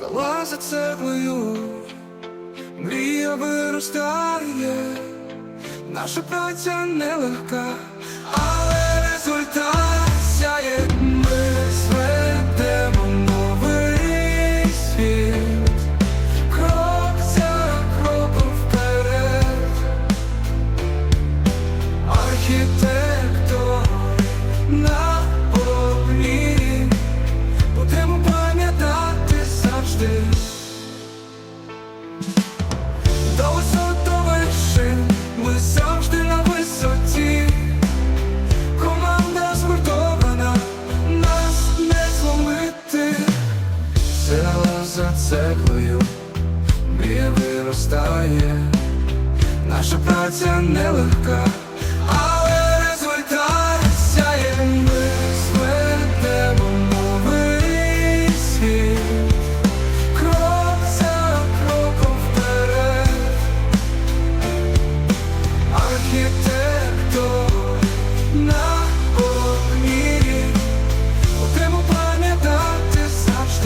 Села за цеглою, мрія виростає, наша праця нелегка, але результат сяє. Ми зведемо новий світ, кроком вперед, архітектор До висот, Ми завжди на висоті. Команда згуртована Нас не зломити. Села за цеглою Мрія виростає. Наша праця нелегка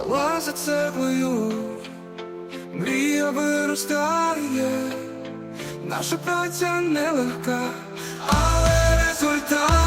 Цела за цеглою, мрія виростає, наша праця нелегка, але результат